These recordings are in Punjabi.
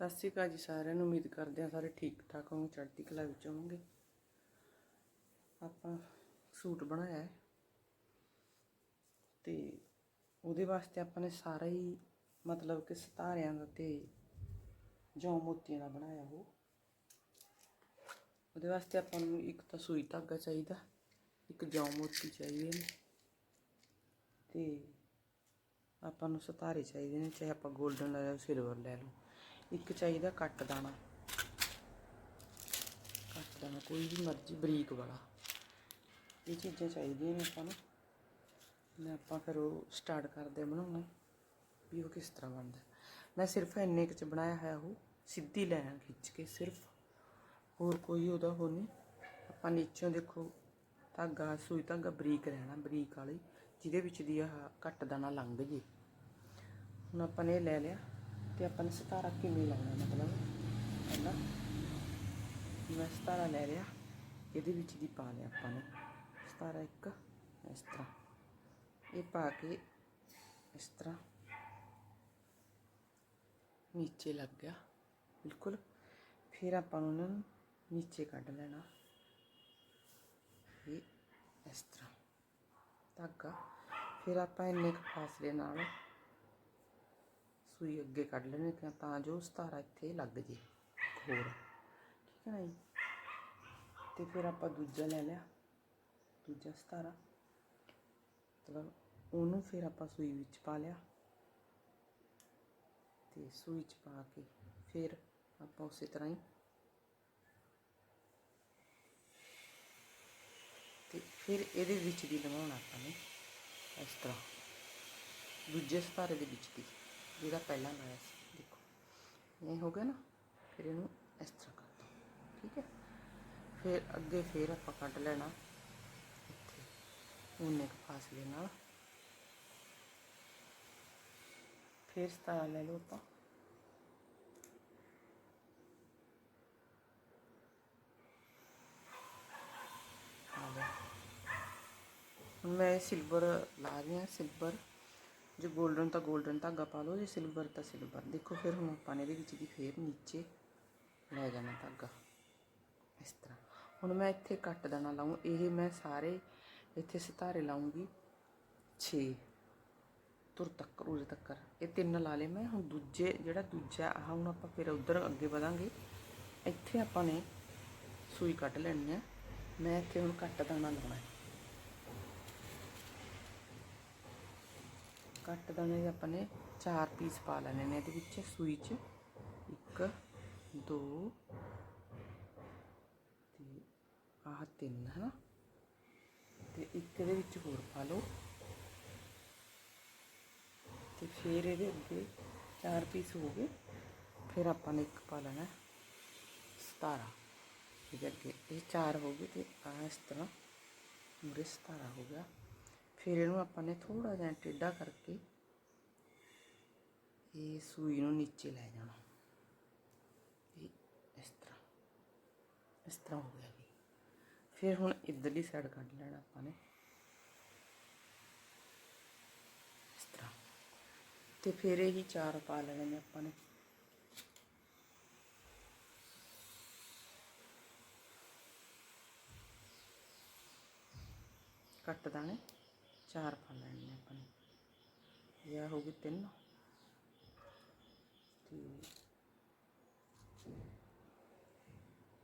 ਸਤਿ ਸ਼੍ਰੀ ਅਕਾਲ ਜੀ ਸਾਰਿਆਂ ਨੂੰ, ਉਮੀਦ ਕਰਦੇ ਹਾਂ ਸਾਰੇ ਠੀਕ ਠਾਕ ਹੋਣਗੇ ਚੜ੍ਹਦੀ ਕਲਾ ਵਿੱਚ ਹੋਵੋਗੇ। ਆਪਾਂ ਸੂਟ ਬਣਾਇਆ ਹੈ ਤੇ ਉਹਦੇ ਵਾਸਤੇ ਆਪਾਂ ਨੇ ਸਾਰਾ ਹੀ ਮਤਲਬ ਕਿ ਸਤਾਰਿਆਂ ਦਾ ਤੇ ਜੌਂ ਮੋਤੀਆਂ ਦਾ ਬਣਾਇਆ ਉਹ। ਉਹਦੇ ਵਾਸਤੇ ਆਪਾਂ ਨੂੰ ਇੱਕ ਤਾਂ ਸੂਈ ਧਾਗਾ ਚਾਹੀਦਾ, ਇੱਕ ਜੌਂ ਮੋਤੀ ਚਾਹੀਦੇ ਨੇ ਤੇ ਆਪਾਂ ਨੂੰ ਸਿਤਾਰੇ ਚਾਹੀਦੇ ਨੇ, ਚਾਹੇ ਆਪਾਂ 골ਡਨ ਲੈ ਲਓ ਸਿਲਵਰ ਲੈ ਲਓ। ਇੱਕ ਚਾਹੀਦਾ ਕੱਟ ਦਾਣਾ। ਕੱਟ ਦਾਣਾ, ਕੋਈ ਵੀ ਮਰਜ਼ੀ ਬਰੀਕ ਵਾਲਾ। ਇਹ ਚੀਜ਼ਾਂ ਚਾਹੀਦੀਆਂ ਨੇ ਆਪਾਂ ਨੂੰ। ਮੈਂ ਆਪਾਂ ਫਿਰ ਉਹ ਸਟਾਰਟ ਕਰਦੇ ਹਾਂ ਬਣਾਉਣਾ। ਵੀ ਉਹ ਕਿਸ ਤਰ੍ਹਾਂ ਬਣਦਾ। ਮੈਂ ਸਿਰਫ ਇੰਨੇ ਕੁ ਚ ਬਣਾਇਆ ਹੋਇਆ ਉਹ, ਸਿੱਧੀ ਲਾਈਨ ਖਿੱਚ ਕੇ ਸਿਰਫ। ਹੋਰ ਕੋਈ ਉਹਦਾ ਹੋ ਨਹੀਂ। ਆਪਾਂ ਨੀਚੋਂ ਦੇਖੋ, ਧਾਗਾ, ਸੂਈ ਧਾਗਾ ਬਰੀਕ ਰਹਿਣਾ, ਬਰੀਕ ਵਾਲੀ। ਜਿਹਦੇ ਵਿੱਚ ਦੀ ਆਹ ਕੱਟ ਦਾਣਾ ਲੰਘ ਜੇ। ਹੁਣ ਆਪਾਂ ਨੇ ਇਹ ਲੈ ਲਿਆ। ਤੇ ਆਪਾਂ ਨੇ ਸਤਾਰਾ ਕਿਵੇਂ ਲਾਉਣਾ ਮਤਲਬ ਪਹਿਲਾਂ ਮੈਂ ਸਤਾਰਾ ਲੈ ਲਿਆ ਇਹਦੇ ਵਿੱਚ ਦੀ ਪਾ ਲਿਆ ਆਪਾਂ ਨੇ। ਸਤਾਰਾ ਇੱਕ, ਇਸ ਤਰ੍ਹਾਂ। ਇਹ ਪਾ ਕੇ ਇਸ ਤਰ੍ਹਾਂ ਨੀਚੇ ਲੱਗ ਗਿਆ। ਬਿਲਕੁਲ। ਫਿਰ ਆਪਾਂ ਨੂੰ ਉਹਨਾਂ ਨੂੰ ਨੀਚੇ ਕੱਢ ਲੈਣਾ। ਇਹ ਇਸ ਤਰ੍ਹਾਂ। ਧਾਗਾ। ਫਿਰ ਆਪਾਂ ਇੰਨੇ ਕੁ ਫਾਸਲੇ ਨਾਲ ਸੂਈ ਅੱਗੇ ਕੱਢ ਲੈਣੀ ਕਿ ਤਾਂ ਜੋ ਸਤਾਰਾ ਇੱਥੇ ਲੱਗ ਜੇ ਹੋਰ। ਠੀਕ ਹੈ ਨਾ ਜੀ? ਤੇ ਫਿਰ ਆਪਾਂ ਦੂਜਾ ਲੈ ਲਿਆ। ਦੂਜਾ ਸਤਾਰਾ। ਮਤਲਬ ਉਹਨੂੰ ਫਿਰ ਆਪਾਂ ਸੂਈ ਵਿੱਚ ਪਾ ਲਿਆ। ਤੇ ਸੂਈ ਚ ਪਾ ਕੇ ਫਿਰ ਆਪਾਂ ਉਸੇ ਤਰ੍ਹਾਂ ਹੀ ਤੇ ਫਿਰ ਇਹਦੇ ਵਿੱਚ ਦੀ ਲਵਾਉਣਾ ਆਪਾਂ ਨੇ। ਇਸ ਤਰ੍ਹਾਂ। ਦੂਜੇ ਸਤਾਰੇ ਦੇ ਵਿੱਚ ਦੀ ਜਿਹੜਾ ਪਹਿਲਾਂ ਲਾਇਆ ਸੀ, ਦੇਖੋ। ਇਹ ਹੋ ਗਿਆ ਨਾ, ਫਿਰ ਇਹਨੂੰ ਇਸ ਤਰ੍ਹਾਂ ਕਰ ਦੋ, ਠੀਕ ਹੈ? ਫਿਰ ਅੱਗੇ ਫਿਰ ਆਪਾਂ ਕੱਢ ਲੈਣਾ, ਇੱਥੇ ਉਨੇ ਕੁ ਫਾਸਲੇ ਨਾਲ। ਫਿਰ ਸਤਾਰਾ ਲੈ ਲਓ ਆਪਾਂ। ਹੁਣ ਮੈਂ ਸਿਲਵਰ ਲਾ ਰਹੀ ਹਾਂ ਸਿਲਵਰ ਜੇ 골ਡਨ ਤਾਂ 골ਡਨ ਧਾਗਾ ਪਾ ਲਓ, ਜੇ ਸਿਲਵਰ ਤਾਂ ਸਿਲਵਰ ਦੇਖੋ ਫਿਰ ਹੁਣ ਆਪਾਂ ਨੇ ਇਹਦੇ ਵਿੱਚ ਦੀ ਫੇਰ ਨੀਚੇ ਲੈ ਜਾਣਾ ਧਾਗਾ। ਇਸ ਤਰ੍ਹਾਂ। ਹੁਣ ਮੈਂ ਇੱਥੇ ਕੱਟ ਦਾਣਾ ਲਾਉਂ ਇਹ ਮੈਂ ਸਾਰੇ ਇੱਥੇ ਸਿਤਾਰੇ ਲਾਉਂਗੀ 6 ਤੁਰ ਤੱਕ ਉਰੇ ਤੱਕ। ਇਹ ਤਿੰਨ ਲਾ ਲਏ ਮੈਂ। ਹੁਣ ਦੂਜੇ, ਜਿਹੜਾ ਦੂਜਾ ਆ ਹੁਣ ਆਪਾਂ ਫਿਰ ਉਧਰ ਅੱਗੇ ਵਧਾਂਗੇ। ਇੱਥੇ ਆਪਾਂ ਨੇ ਸੂਈ ਕੱਢ ਲੈਣੀ ਹੈ ਮੈਂ ਇੱਥੇ ਹੁਣ ਕੱਟ ਦਾਣਾ ਲਾਉਣਾ। ਕੱਟ ਦਾਣੇ ਦੇ ਆਪਾਂ ਨੇ, ਚਾਰ ਪੀਸ ਪਾ ਲੈਣੇ ਨੇ ਇਹਦੇ ਵਿੱਚ, ਸੂਈ 'ਚ। ਇੱਕ, ਦੋ, ਤੇ ਆਹ ਤਿੰਨ, ਹਨਾ? ਤੇ ਇੱਕ ਇਹਦੇ ਵਿੱਚ ਹੋਰ ਪਾ ਲਓ। ਤੇ ਫਿਰ ਇਹਦੇ ਅੱਗੇ ਚਾਰ ਪੀਸ ਹੋ ਗਏ। ਫਿਰ ਆਪਾਂ ਨੇ ਇੱਕ ਪਾ ਲੈਣਾ ਸਤਾਰਾ। ਇਹਦੇ ਅੱਗੇ ਇਹ ਚਾਰ ਹੋ ਗਏ ਤੇ ਆਹ ਇਸ ਤਰ੍ਹਾਂ ਮੂਰੇ ਸਤਾਰਾ ਹੋ ਗਿਆ। ਫਿਰ ਇਹਨੂੰ ਆਪਾਂ ਨੇ ਥੋੜਾ ਜਿਹਾ ਟੇਢਾ ਕਰਕੇ ਇਹ ਸੂਈ ਨੂੰ ਨੀਚੇ ਲੈ ਜਾਣਾ। ਇਸ ਤਰ੍ਹਾਂ ਇਸ ਤਰ੍ਹਾਂ ਹੋ ਗਿਆ ਵੀ ਫਿਰ ਹੁਣ ਇੱਧਰਲੀ ਸਾਈਡ ਕੱਢ ਲੈਣਾ ਆਪਾਂ ਨੇ। ਇਸ ਤਰ੍ਹਾਂ। ਤੇ ਫਿਰ ਇਹੀ ਚਾਰ ਪਾ ਲੈਣੇ ਨੇ ਆਪਾਂ ਨੇ। ਕੱਟ ਦਾਣੇ ਚਾਰ ਪਾ ਲੈਣੇ ਨੇ ਆਪਾਂ ਨੇ ਇਹ ਆ ਹੋ ਗਏ ਤਿੰਨ ਤੇ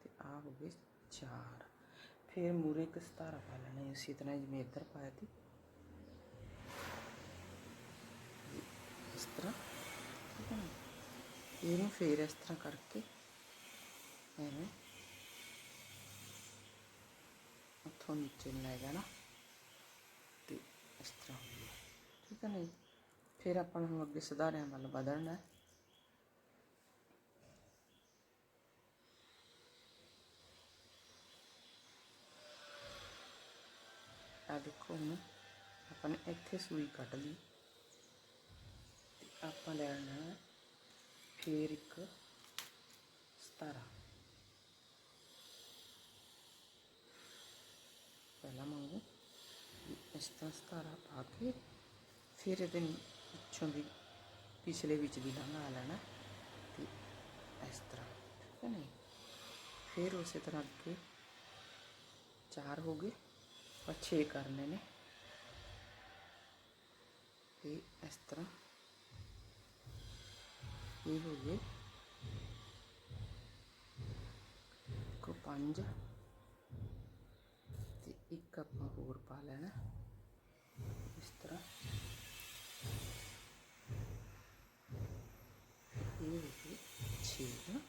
ਤੇ ਆ ਹੋ ਗਏ ਚਾਰ ਫਿਰ ਮੂਰੇ ਇੱਕ ਸਤਾਰਾ ਪਾ ਲੈਣਾ ਹੈ, ਇਸੇ ਤਰ੍ਹਾਂ ਜਿਵੇਂ ਇੱਧਰ ਪਾਇਆ ਸੀ ਇਸ ਤਰ੍ਹਾਂ ਠੀਕ ਹੈ ਨਾ ਇਹਨੂੰ ਫਿਰ ਇਸ ਤਰ੍ਹਾਂ ਕਰਕੇ ਐਵੇਂ ਉੱਥੋਂ ਨੀਚੇ ਨੂੰ ਲੈ ਜਾਣਾ ਤੇ ਇਸ ਤਰ੍ਹਾਂ ਠੀਕ ਹੈ ਨਾ ਫਿਰ ਆਪਾਂ ਨੂੰ ਅੱਗੇ ਸੁਧਾਰਿਆਂ ਵੱਲ ਵਧਣਾ ਹੈ। ਆ ਦੇਖੋ ਹੁਣ ਆਪਾਂ ਨੇ ਇੱਥੇ ਸੂਈ ਕੱਢ ਲਈ ਤੇ ਆਪਾਂ ਲੈਣਾ ਹੈ ਫਿਰ ਇੱਕ ਸਤਾਰਾ। ਪਹਿਲਾ ਮੰਗੂ। ਇਸ ਤਰ੍ਹਾਂ ਸਤਾਰਾ ਪਾ ਕੇ ਫਿਰ ਇਹਦੇ ਪਿੱਛੋਂ ਦੀ ਪਿਛਲੇ ਵਿੱਚ ਦੀ ਲੰਘਾ ਲੈਣਾ ਤੇ ਇਸ ਤਰ੍ਹਾਂ, ਠੀਕ ਹੈ ਨਹੀਂ ਫਿਰ ਉਸੇ ਤਰ੍ਹਾਂ ਅੱਗੇ ਚਾਰ ਹੋ ਗਏ ਔਰ 6 ਕਰਨੇ ਨੇ। ਇਹ ਇਸ ਤਰ੍ਹਾਂ ਇਹ ਹੋ ਗਏ। ਕੋ ਪੰਜ, ਤੇ ਇੱਕ ਆਪਾਂ ਹੋਰ ਪਾ ਲੈਣਾ ਇਸ ਤਰ੍ਹਾਂ ਇਹ ਹੋ ਗਏ 6 ਨਾ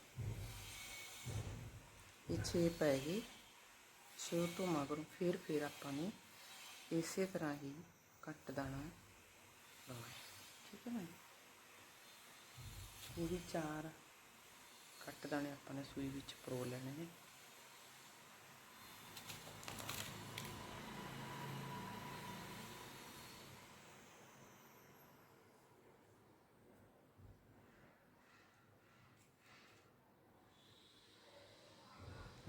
ਇਹ 6 ਪੈ ਗਏ ਛੇ ਤੋਂ ਮਗਰੋਂ ਫਿਰ ਫਿਰ ਆਪਾਂ ਨੇ ਇਸੇ ਤਰ੍ਹਾਂ ਹੀ ਕੱਟ ਦਾਣਾ। ਲਾਉਣਾ ਠੀਕ ਹੈ ਨਾ ਇਹ ਵੀ ਚਾਰ ਕੱਟ ਦਾਣੇ ਆਪਾਂ ਨੇ ਸੂਈ ਵਿੱਚ ਪਰੋ ਲੈਣੇ ਨੇ।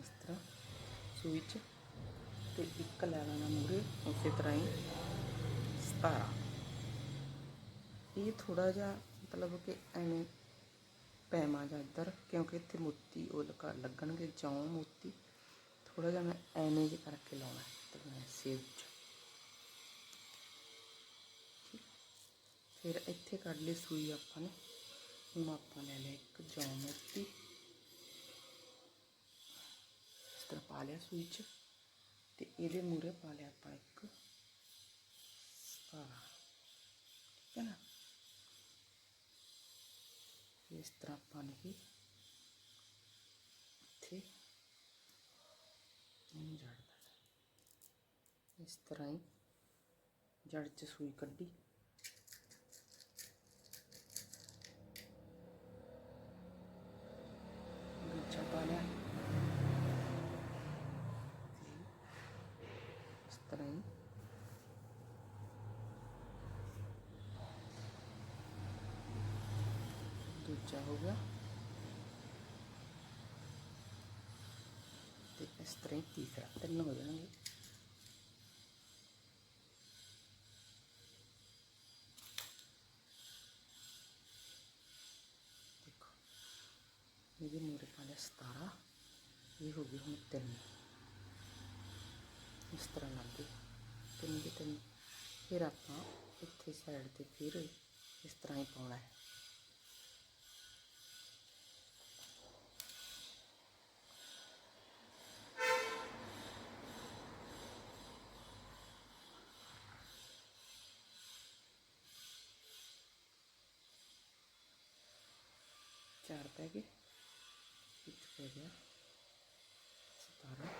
ਇਸ ਤਰ੍ਹਾਂ ਸੂਈ 'ਚ ਤੇ ਇੱਕ ਲੈ ਲੈਣਾ ਮੂਰੇ ਉਸੇ ਤਰ੍ਹਾਂ ਹੀ 17 ਇਹ ਥੋੜਾ ਜਿਹਾ ਮਤਲਬ ਕਿ ਐਵੇਂ ਪੈਮਾ ਜਾਂ ਇੱਧਰ, ਕਿਉਂਕਿ ਇੱਥੇ ਮੋਤੀ ਉਹ ਲਗਾ ਲੱਗਣਗੇ, ਜੌਂ ਮੋਤੀ। ਥੋੜਾ ਜਿਹਾ ਮੈਂ ਐਵੇਂ ਜਿਹਾ ਕਰਕੇ ਲਾਉਣਾ ਹੈ ਤੇ ਮੈਂ ਸੇਵ ਚ। ਫਿਰ ਇੱਥੇ ਕੱਢ ਲਈ ਸੂਈ ਆਪਾਂ ਨੇ। ਹੁਣ ਆਪਾਂ ਲੈ ਲਿਆ ਇੱਕ ਜੌਂ ਮੋਤੀ ਇਸ ਤਰ੍ਹਾਂ ਪਾ ਲਿਆ ਸੂਈ ਚ ਤੇ ਇਹਦੇ ਮੂਰੇ ਪਾ ਲਿਆ ਆਪਾਂ ਇੱਕ। ਸਤਾਰਾਂ ਠੀਕ ਹੈ ਨਾ? ਇਸ ਤਰ੍ਹਾਂ ਆਪਾਂ ਨੇ ਇੱਥੇ ਇਹਨੂੰ ਜੜ ਦੇਣਾ। ਇਸ ਤਰ੍ਹਾਂ ਹੀ ਜੜ ਚ ਸੂਈ ਕੱਢੀ ਦੂਜਾ ਪਾ ਲਿਆ ਤੇ ਇਸ ਤਰ੍ਹਾਂ ਹੀ ਦੂਜਾ ਹੋ ਗਿਆ ਤੇ ਇਸ ਤਰ੍ਹਾਂ ਹੀ ਤੀਸਰਾ, ਤਿੰਨ ਹੋ ਜਾਣਗੇ। ਦੇਖੋ, ਇਹਦੇ ਮੂਰੇ ਪਾ ਲਿਆ 17 ਇਹ ਹੋ ਗਈ ਹੁਣ ਤਿੰਨ। ਇਸ ਤਰ੍ਹਾਂ ਲੱਗੇ ਤਿੰਨ ਦੇ ਤਿੰਨ। ਫਿਰ ਆਪਾਂ ਇੱਥੇ ਸਾਈਡ ਤੇ ਫਿਰ ਇਸ ਤਰ੍ਹਾਂ ਹੀ ਪਾਉਣਾ ਹੈ। ਚਾਰ ਪੈ ਗਏ। ਇੱਕ ਪੈ ਗਿਆ। ਸਤਾਰਾਂ।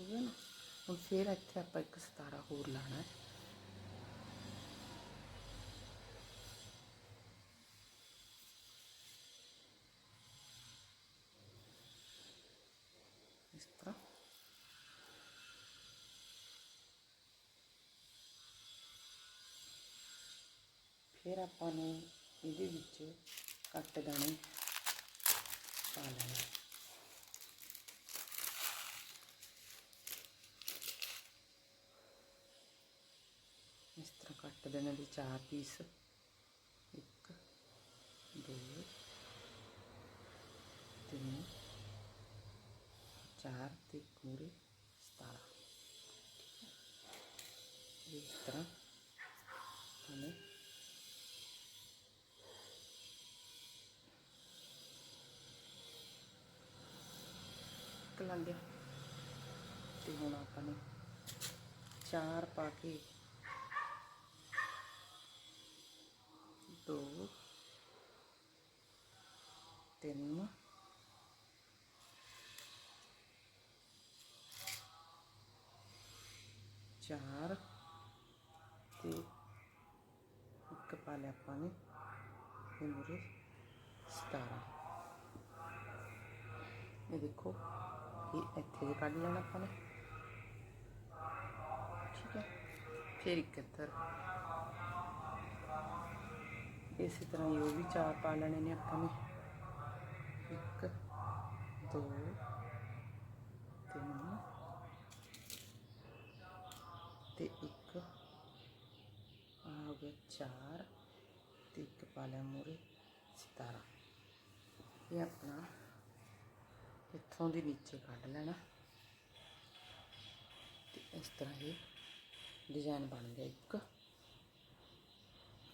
ਹੋ ਨਾ? ਹੁਣ ਫਿਰ ਇੱਥੇ ਆਪਾਂ ਇੱਕ ਸਤਾਰਾ ਹੋਰ ਲਾਣਾ ਹੈ ਇਸ ਤਰ੍ਹਾਂ ਫਿਰ ਆਪਾਂ ਨੇ ਇਹਦੇ ਵਿੱਚ ਕੱਟ ਦਾਣੇ ਪਾ ਲੈਣੇ ਇਸ ਤਰ੍ਹਾਂ ਕੱਟ ਦੇਣੇ ਦੇ ਚਾਰ ਪੀਸ। ਇੱਕ, ਦੋ, ਤਿੰਨ, ਚਾਰ ਤੇ ਇੱਕ ਮੂਰੇ 17 ਇਸ ਤਰ੍ਹਾਂ ਤੇ ਹੁਣ ਆਪਾਂ ਨੇ ਚਾਰ ਪਾ ਕੇ ਦੋ, ਤਿੰਨ, ਚਾਰ ਤੇ ਇੱਕ ਪਾ ਲਿਆ ਆਪਾਂ ਨੇ ਇਹ ਮੂਰੇ 17 ਇਹ ਦੇਖੋ, ਇਹ ਇੱਥੇ ਜੇ ਕੱਢ ਲੈਣਾ ਆਪਾਂ ਨੇ ਠੀਕ ਹੈ ਫਿਰ ਇੱਕ ਇੱਧਰ। ਇਸੇ ਤਰ੍ਹਾਂ ਹੀ ਉਹ ਵੀ ਚਾਰ ਪਾ ਲੈਣੇ ਨੇ ਆਪਾਂ ਨੇ। ਇੱਕ, ਦੋ, ਤਿੰਨ ਤੇ ਇੱਕ। ਗਿਆ ਚਾਰ ਤੇ ਇੱਕ ਪਾ ਲਿਆ ਮੂਰੇ ਸਿਤਾਰਾ। ਇਹ ਆਪਣਾ ਇੱਥੋਂ ਦੀ ਨੀਚੇ ਕੱਢ ਲੈਣਾ। ਤੇ ਇਸ ਤਰ੍ਹਾਂ ਇਹ ਡਿਜ਼ਾਈਨ ਬਣ ਗਿਆ ਇੱਕ।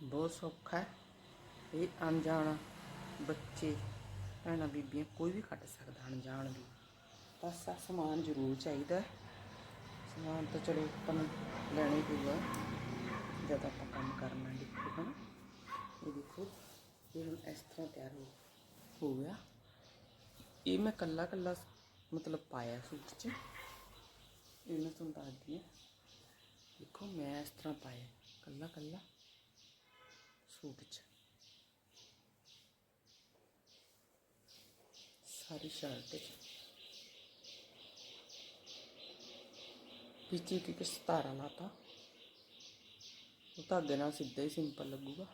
ਬਹੁਤ ਸੌਖਾ ਹੈ। ਇਹ ਅਣਜਾਣ ਬੱਚੇ, ਭੈਣਾਂ, ਬੀਬੀਆਂ ਕੋਈ ਵੀ ਕੱਟ ਸਕਦਾ ਅਣਜਾਣ ਵੀ। ਬਸ ਆ ਸਮਾਨ ਜ਼ਰੂਰ ਚਾਹੀਦਾ ਸਮਾਨ ਤਾਂ ਚਲੋ ਆਪਾਂ ਨੂੰ ਲੈਣਾ ਹੀ ਪਊਗਾ। ਜਦ ਆਪਾਂ ਕੰਮ ਕਰਨਾ ਦੇਖੋ ਹਨਾ ਇਹ ਦੇਖੋ, ਇਹ ਹੁਣ ਇਸ ਤਰ੍ਹਾਂ ਤਿਆਰ ਹੋ ਹੋ ਗਿਆ। ਇਹ ਮੈਂ ਕੱਲਾ ਕੱਲਾ ਮਤਲਬ ਪਾਇਆ ਸੂਟ 'ਚ। ਇਹ ਮੈਂ ਤੁਹਾਨੂੰ ਦੱਸਦੀ ਹਾਂ। ਦੇਖੋ ਮੈਂ ਇਸ ਤਰ੍ਹਾਂ ਪਾਇਆ ਕੱਲਾ ਕੱਲਾ ਸੂਟ 'ਚ ਸਾਰੀ ਸ਼ਰਟ 'ਚ ਵਿੱਚ ਇੱਕ ਇੱਕ ਸਤਾਰਾ ਲਾਤਾ ਉਹ ਧਾਗੇ ਨਾਲ ਸਿੱਧਾ ਹੀ ਸਿੰਪਲ ਲੱਗੂਗਾ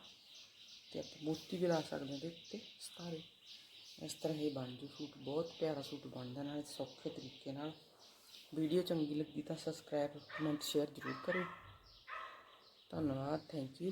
ਤੇ ਆਪਾਂ ਮੋਤੀ ਵੀ ਲਾ ਸਕਦੇ ਹਾਂ ਇਹਦੇ ਉੱਤੇ ਸਤਾਰੇ ਇਸ ਤਰ੍ਹਾਂ ਇਹ ਬਣ ਜੂ ਸੂਟ ਬਹੁਤ ਪਿਆਰਾ ਸੂਟ ਬਣਦਾ ਨਾਲ ਸੌਖੇ ਤਰੀਕੇ ਨਾਲ ਵੀਡੀਓ ਚੰਗੀ ਲੱਗੀ ਤਾਂ ਸਬਸਕ੍ਰਾਈਬ ਕਮੈਂਟ ਸ਼ੇਅਰ ਜ਼ਰੂਰ ਕਰੋ ਧੰਨਵਾਦ ਥੈਂਕ ਯੂ